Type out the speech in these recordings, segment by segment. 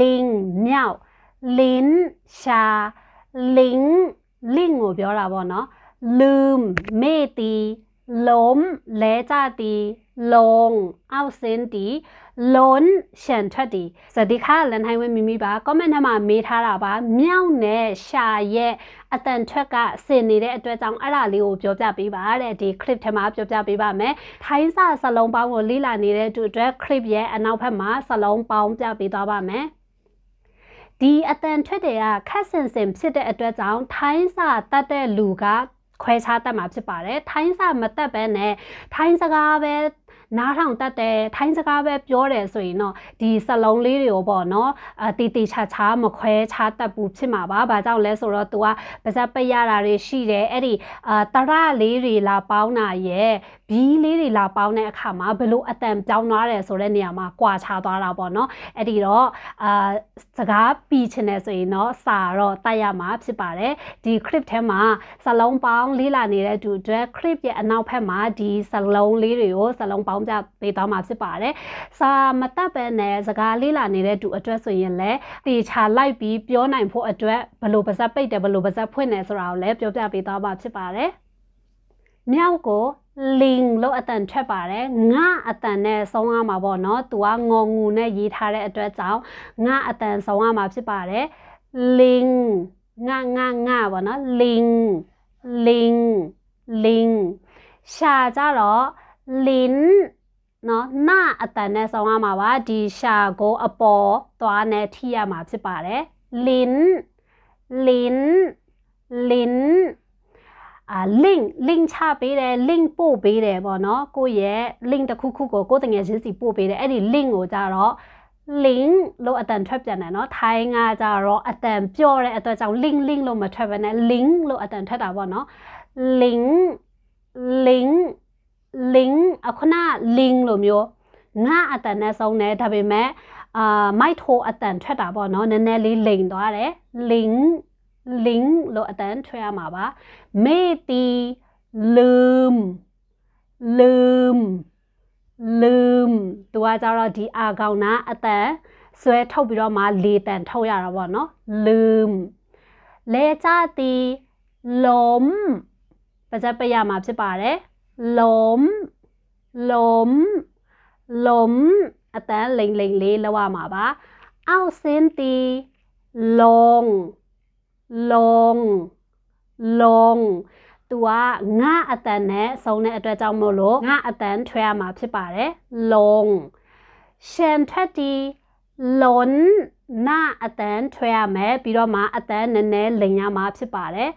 ลิงမြောက်ลิ้นရှာลิงလင့်ကိုပြောတာပေါ့နော်ลืมမေ့တီ ล้มလဲကြတီလုံအောက်စင်းတီလုံးရှန်ထွက်တီစတိခါလန်ထိုင်ဝဲမိမိပါ comment ထဲမှာမေးထားတာပါမြောက်နဲ့ရှာရဲ့အတန်ထွက်ကဆင်နေတဲ့အတွက်ကြောင့်အဲ့ဒါလေးကိုပြောပြပေးပါတဲ့ဒီ clip ထဲမှာပြောပြပေးပါမယ်ထိုင်းစာစလုံးပေါင်းကိုလေ့လာနေတဲ့သူအတွက် clip ရဲ့အနောက်ဘက်မှာစလုံးပေါင်းပြပေးသွားပါမယ်ဒီအတန်ထွက်တွေကခက်ဆင်ဆင်ဖြစ်တဲ့အတွက်ကြောင့်ထိုင်းစာတတ်တဲ့လူက ခွဲခြားတတ်မှာဖြစ်ပါတယ်ထိုင်းစာမတတ်ဘဲနဲ့ထိုင်းစကားပဲနားထောင်တတ်တယ်ထိုင်းစကားပဲပြောတယ်ဆိုရင်တော့ဒီစလုံးလေးတွေကိုပေါ့နော်အတီတီချာချာမခွဲခြားတတ်ဘူးဖြစ်မှာပါ။ဘာကြောင့်လဲဆိုတော့ तू ကပါဇက်ပိတ်ရတာတွေရှိတယ်အဲ့ဒီအာတရလေးတွေလာပေါင်းတာရဲ့ ဘီးလေးတွေလာပေါင်းတဲ့အခါမှာဘလို့အတန်ပြောင်းသွားတယ်ဆိုတဲ့နေရာမှာကွာခြားသွားတာပေါ့နော်။အဲ့ဒီတော့အာစကားပြီးချင်တယ်ဆိုရင်တော့စာတော့တိုက်ရမှာဖြစ်ပါတယ်။ဒီ clip ထဲမှာစလုံးပေါင်းလေးလာနေတဲ့သူအတွက် clip ရဲ့အနောက်ဘက်မှာဒီစလုံးလေးတွေကိုစလုံးပေါင်းင်းပြပေးသွားမှာဖြစ်ပါတယ်။စာမတတ်ပဲနဲ့စကားလေးလာနေတဲ့သူအတွက်ဆိုရင်လည်းတေချာလိုက်ပြီးပြောနိုင်ဖို့အတွက်ဘလို့ပါဇက်ပိတ်တယ်ဘလို့ပါဇက်ဖွင့်တယ်ဆိုတာကိုလည်းပြောပြပေးသွားမှာဖြစ်ပါတယ်။မြောက်ကို လင်းလို့အတန်ထွက်ပါတယ်ငါအတန်နဲ့ဆုံးရမှာပေါ့နော်သူကငုံငူနဲ့ရေးထားတဲ့အတွက်ကြောင့်ငါအတန်ဆုံးရမှာဖြစ်ပါတယ်လင်းငါငါငါပေါ့နော်လင်းလင်းလင်းရှာကြတော့လင်းနော်နာအတန်နဲ့ဆောင်းရမှာပါဒီရှာကိုအပေါ်သွားနဲ့ထိရမှာဖြစ်ပါတယ်လင်းလင်းလင်း အာ link link ချပေးတယ် link ပို့ပေးတယ်ပေါ့နော်ကိုယ့်ရဲ့ link တစ်ခုခုကိုကိုယ်တငယ်ချင်းစီပို့ပေးတယ်အဲ့ဒီ link ကိုကြတော့ link လို့အတန်ထွက်ပြန်တယ်เนาะထိုင်းကကြတော့အတန်ပြောတဲ့အတွက်ကြောင့် link link လို့မထွက်ဘဲနဲ့ link လို့အတန်ထွက်တာပေါ့เนาะ link link link အခုန link လိုမျိုးငါအတန်နဲ့ဆုံးတယ်ဒါပေမဲ့အာမိုက်ထိုးအတန်ထွက်တာပေါ့နော်နည်းနည်းလေးလိန်သွားတယ် link link လို့အတန်ထွက်ရမှာပါမေတီลืมลืมลืมသူကကြတော့ဒီအာကောင်နာအတန်ဆွဲထုတ်ပြီးတော့မှလေတန်ထုတ်ရတာပေါ့နော်ลืมလဲကြတီล้มပါဇက်ပရမှာဖြစ်ပါတယ်ล้มล้มล้มအတန်းလိမ့်လိမ့်လေးလောက်ရမှာပါအောက်စင်းတီล long long သူကငါအတန်နဲ့ဆုံးတဲ့အတွက်ကြောင့်မို့လို့ငါအတန်ထွက်ရမှာဖြစ်ပါတယ် long ရှင်ထွက်တီလွန်နာအတန်ထွက်ရမယ်ပြီးတော့မှအတန်နည်းနည်းလိမ်ရမှာဖြစ်ပါတယ်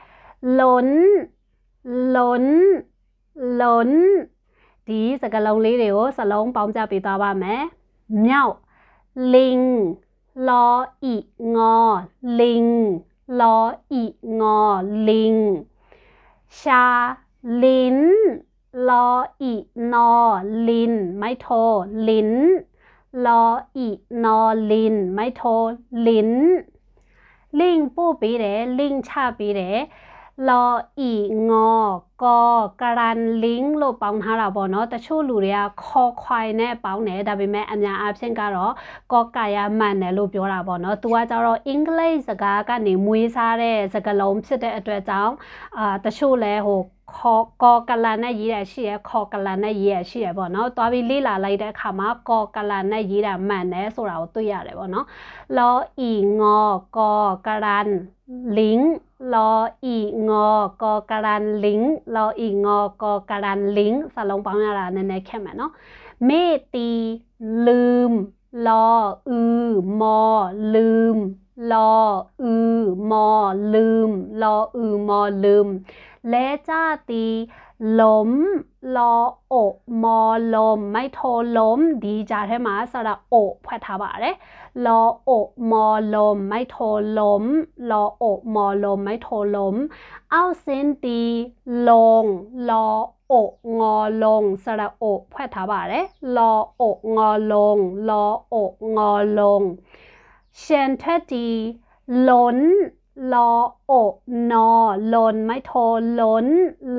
လွန်လွန်လွန်ဒီစကားလုံးလေးတွေကိုစလုံးပေါင်းကြပေးသွားပါမယ်မြောက်လင်းလောဤငေါလင်း ลออีงอลิง ชาลิ้นลออีนอลิน ไม่โทลิ้นลออีนอลิน ไม่โทลิ้นลิงปูปีเดลิงชาปีเด လဤငေါကကရန်လင်းလို့ပေါင်းထားတာပေါ့နော်တချို့လူတွေကခေါ်ခွိုင်နဲ့ပေါင်းတယ်ဒါပေမဲ့အများအားဖြင့်ကတော့ကောကာယမန်တယ်လို့ပြောတာပေါ့နော်သူကကြတော့အင်္ဂလိပ်စကားကနေမွေးစားတဲ့စကားလုံးဖြစ်တဲ့အတွက်ကြောင့်အာတချို့လဲဟို ခေါ်ကောကလန်နဲ့ရေးတာရှိရခေါ်ကလန်နဲ့ရေးရရှိရပေါ့နော်သွားပြီးလေ့လာလိုက်တဲ့အခါမှာကောကလန်နဲ့ရေးတာမှန်တယ်ဆိုတာကိုတွေ့ရတယ်ပေါ့နော်လောအီငေါကောကလန်လင်းလောအီငေါကောကလန်လင်းလောအီငေါကောကလန်လင်းစလုံးပေါင်းရတာနည်းနည်းခက်မယ်နော်မေတီลืมလောอือมอลืมလောอือมอลืมလောอือมอลืม เลจ้าตีล้มลอโอมอลม ไม่โทล้ม ดีจ้าใช่ไหมสระโอพะทาบะเลยลอโอมอลม ไม่โทล้มลอโอมอลม ไม่โทล้ม เอาเส้นตีลงลอโองอลง สระโอพะทาบะเลยลอโองอลงลอโองอลงเชนเทตีล้น ลอโอนอลนไม่โทล้น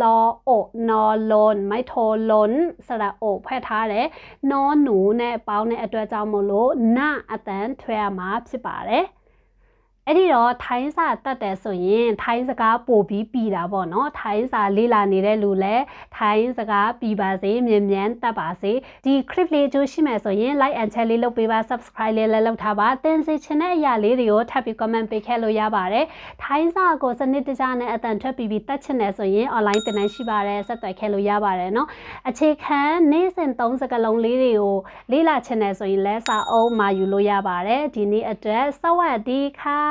ลอโอนอลนไม่โทล้นสระโอแพทထားတယ်นอหนูနဲ့ပေါင်းတဲ့အတွက်ကြောင့်မလို့နအတန်ထွဲရမှာဖြစ်ပါတယ် အဲ့ဒီတော့ထိုင်းစာတတ်တယ်ဆိုရင်ထိုင်းစကားပိုပြီးပြီတာပေါ့နော်ထိုင်းစာလေ့လာနေတဲ့လူလည်းထိုင်းစကားပြီပါစေမြန်မြန်တတ်ပါစေဒီ clip လေးကြိုးရှိမယ်ဆိုရင် like and share လေးလုပ်ပေးပါ subscribe လေးလည်းလုပ်ထားပါသင်စေချင်တဲ့အရာလေးတွေကိုထပ်ပြီး comment ပေးခဲ့လို့ရပါတယ်ထိုင်းစာကိုစနစ်တကျနဲ့အတန်ထွက်ပြီးပြီးတတ်ချင်တယ်ဆိုရင် online သင်တန်းရှိပါတယ်ဆက်သွယ်ခဲ့လို့ရပါတယ်နော်အခြေခံနေ့စဉ်၃စကားလုံးလေးတွေကိုလေ့လာချင်တယ်ဆိုရင်လည်းစာအုပ်မှာယူလို့ရပါတယ်ဒီနေ့အတွက်စဝတ်ဒီခါ